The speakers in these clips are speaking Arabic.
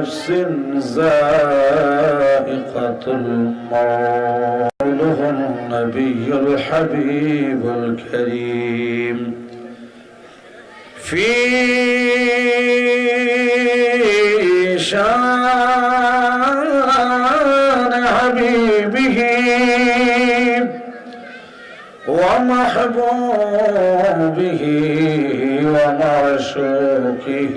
نفس زائقة الموت النبي الحبيب الكريم. في شان حبيبه ومحبوبه ومعشوقه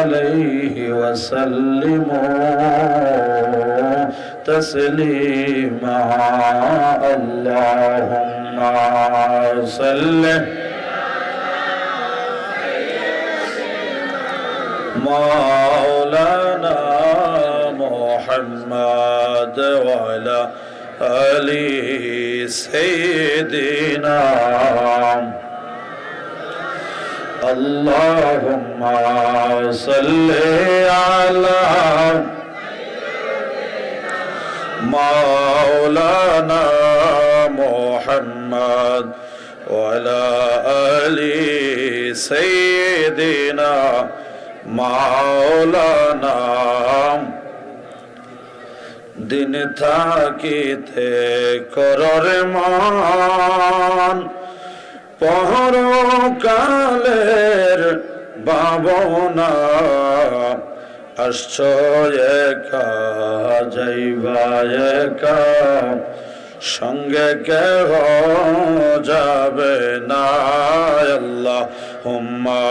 عليه وسلموا تسليما. اللهم صل مولانا محمد وعلى آل سيدنا اللهم صل على مولانا محمد وعلى آل سيدنا মাওলানা দিন থাকিতে করর মান কালের বাবনা আশ্চর্য যাইবা সঙ্গে কেহ যাবে না আল্লাহ হুম্মা